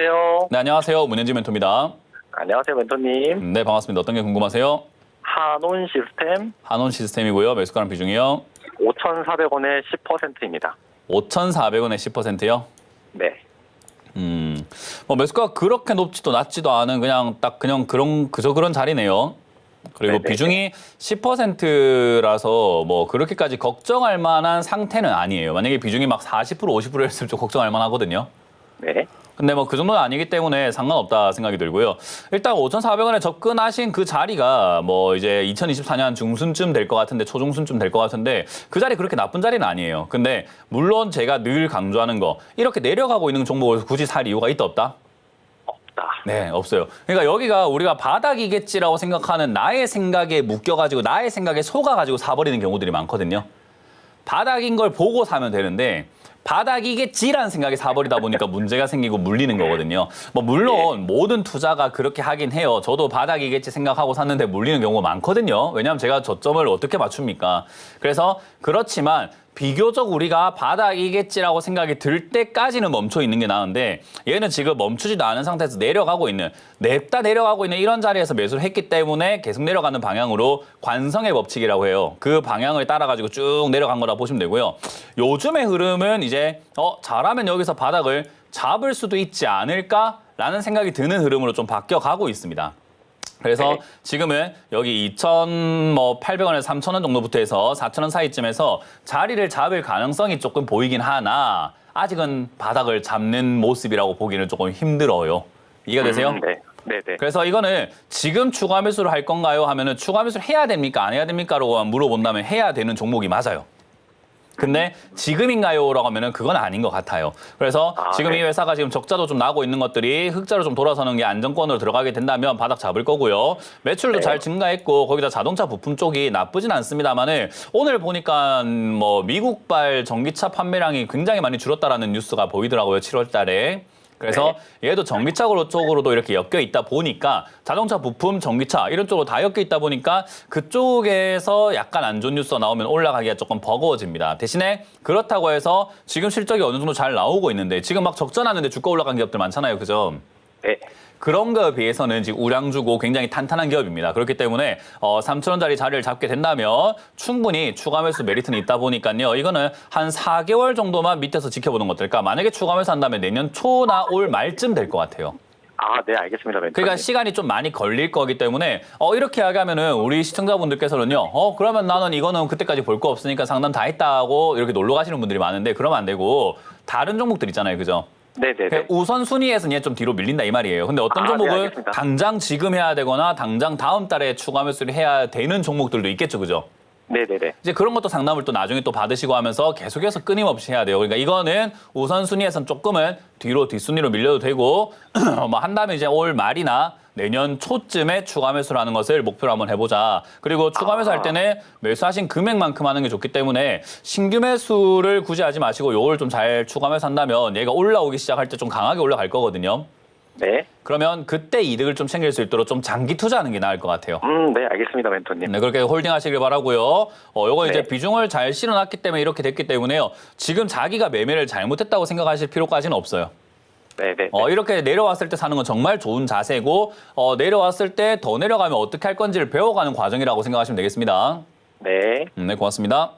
여보세요. 네, 안녕하세요. 문현지 멘토입니다. 안녕하세요, 멘토님. 네, 반갑습니다. 어떤 게 궁금하세요? 한온 시스템 한원 시스템이고요. 매수가랑 비중이요. 5,400원에 10%입니다. 5,400원에 10%요. 네. 음, 뭐 매수가가 그렇게 높지도 낮지도 않은 그냥 딱 그냥 그런 그저 그런 자리네요. 그리고 네네. 비중이 10%라서 뭐 그렇게까지 걱정할 만한 상태는 아니에요. 만약에 비중이 막 40% 50%였으면 좀 걱정할 만하거든요. 네. 근데 뭐 그 정도는 아니기 때문에 상관없다 생각이 들고요. 일단 5,400원에 접근하신 그 자리가 뭐 이제 2024년 중순쯤 될 것 같은데 초중순쯤 될 것 같은데 그 자리 그렇게 나쁜 자리는 아니에요. 근데 물론 제가 늘 강조하는 거 이렇게 내려가고 있는 종목을 굳이 살 이유가 있다 없다? 없다. 네, 없어요. 그러니까 여기가 우리가 바닥이겠지라고 생각하는 나의 생각에 묶여가지고 나의 생각에 속아가지고 사버리는 경우들이 많거든요. 바닥인 걸 보고 사면 되는데 바닥이겠지라는 생각에 사버리다 보니까 문제가 생기고 물리는 거거든요. 뭐 물론 모든 투자가 그렇게 하긴 해요. 저도 바닥이겠지 생각하고 샀는데 물리는 경우가 많거든요. 왜냐하면 제가 저점을 어떻게 맞춥니까? 그래서 그렇지만 비교적 우리가 바닥이겠지라고 생각이 들 때까지는 멈춰 있는 게 나은데 얘는 지금 멈추지도 않은 상태에서 내려가고 있는 냅다 내려가고 있는 이런 자리에서 매수를 했기 때문에 계속 내려가는 방향으로 관성의 법칙이라고 해요. 그 방향을 따라 가지고 쭉 내려간 거라 보시면 되고요. 요즘의 흐름은 이제 어 잘하면 여기서 바닥을 잡을 수도 있지 않을까라는 생각이 드는 흐름으로 좀 바뀌어 가고 있습니다. 그래서 네. 지금은 여기 2,800원에서 3,000원 정도부터 해서 4,000원 사이쯤에서 자리를 잡을 가능성이 조금 보이긴 하나 아직은 바닥을 잡는 모습이라고 보기는 조금 힘들어요. 이해가 되세요? 음, 네. 네, 네. 그래서 이거는 지금 추가 매수를 할 건가요? 하면은 추가 매수를 해야 됩니까? 안 해야 됩니까?라고 물어본다면 해야 되는 종목이 맞아요. 근데 지금인가요? 라고 하면은 그건 아닌 것 같아요. 그래서 아, 지금 네. 이 회사가 지금 적자도 좀 나고 있는 것들이 흑자로 좀 돌아서는 게 안정권으로 들어가게 된다면 바닥 잡을 거고요. 매출도 네. 잘 증가했고 거기다 자동차 부품 쪽이 나쁘진 않습니다만은 오늘 보니까 뭐 미국발 전기차 판매량이 굉장히 많이 줄었다라는 뉴스가 보이더라고요. 7월 달에. 그래서 얘도 전기차 쪽으로도 이렇게 엮여 있다 보니까 자동차 부품, 전기차 이런 쪽으로 다 엮여 있다 보니까 그쪽에서 약간 안 좋은 뉴스가 나오면 올라가기가 조금 버거워집니다. 대신에 그렇다고 해서 지금 실적이 어느 정도 잘 나오고 있는데 지금 막 적자 나는데 주가 올라간 기업들 많잖아요. 그죠? 네. 그런 거에 비해서는 지금 우량주고 굉장히 탄탄한 기업입니다. 그렇기 때문에 어, 3천원짜리 자리를 잡게 된다면 충분히 추가 매수 메리트는 있다 보니까요. 이거는 한 4개월 정도만 밑에서 지켜보는 것들. 그러니까 만약에 추가 매수 한다면 내년 초나 올 말쯤 될 것 같아요. 아, 네, 알겠습니다, 멘토님. 그러니까 시간이 좀 많이 걸릴 거기 때문에 어 이렇게 이야기하면은 우리 시청자분들께서는요. 어 그러면 나는 이거는 그때까지 볼 거 없으니까 상담 다 했다고 이렇게 놀러 가시는 분들이 많은데 그러면 안 되고 다른 종목들 있잖아요. 그죠? 네, 네, 네. 우선 순위에서는 얘 좀 뒤로 밀린다 이 말이에요. 근데 어떤 아, 네, 종목은 알겠습니다. 당장 지금 해야 되거나 당장 다음 달에 추가 매수를 해야 되는 종목들도 있겠죠, 그죠? 네, 네, 네. 이제 그런 것도 상담을 또 나중에 또 받으시고 하면서 계속해서 끊임없이 해야 돼요. 그러니까 이거는 우선 순위에선 조금은 뒤로 뒷순위로 밀려도 되고 뭐 한다면 이제 올 말이나 내년 초쯤에 추가 매수를 하는 것을 목표로 한번 해보자. 그리고 추가 매수할 때는 매수하신 금액만큼 하는 게 좋기 때문에 신규 매수를 굳이 하지 마시고 요걸 좀 잘 추가 매수한다면 얘가 올라오기 시작할 때 좀 강하게 올라갈 거거든요. 네. 그러면 그때 이득을 좀 챙길 수 있도록 좀 장기 투자하는 게 나을 것 같아요. 음, 네, 알겠습니다, 멘토님. 네, 그렇게 홀딩 하시길 바라고요. 어, 요거 이제 네. 비중을 잘 실어놨기 때문에 이렇게 됐기 때문에요. 지금 자기가 매매를 잘못했다고 생각하실 필요까지는 없어요. 네, 네. 어, 이렇게 내려왔을 때 사는 건 정말 좋은 자세고, 어, 내려왔을 때 더 내려가면 어떻게 할 건지를 배워가는 과정이라고 생각하시면 되겠습니다. 네. 음, 네, 고맙습니다.